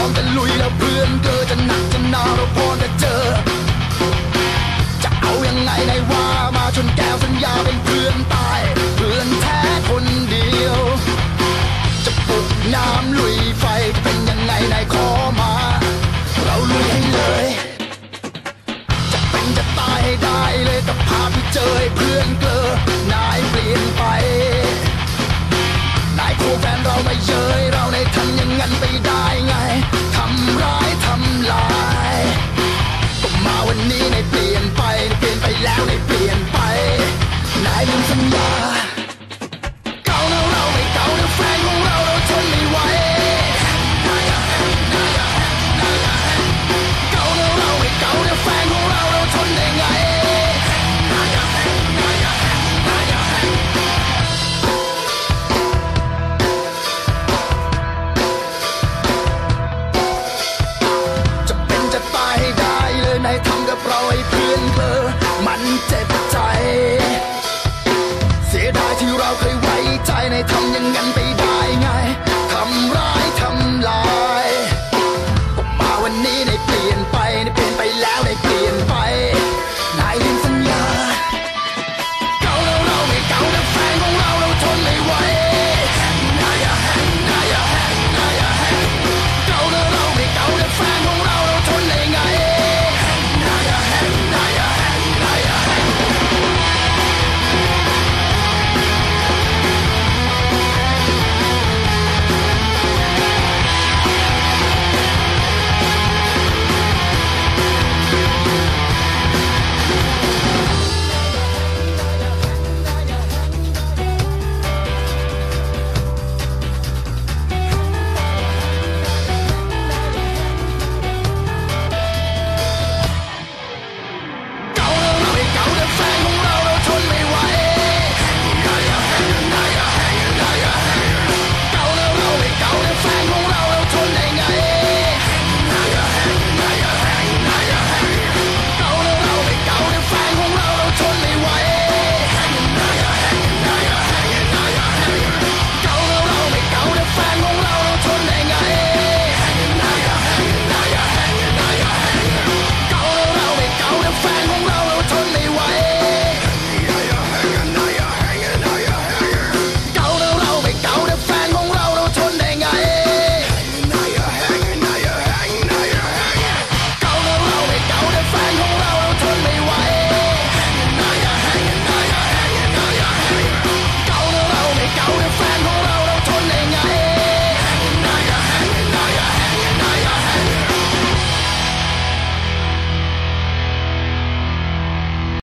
้อมจะลุยแล้วเพื่อนเดิจะหนักจะหนาเราพอจะเจอ จะเอายังไงในว่ามาชนแก้วสัญญาเป็นเพื่อนตา เบลอมันเจ็บใจ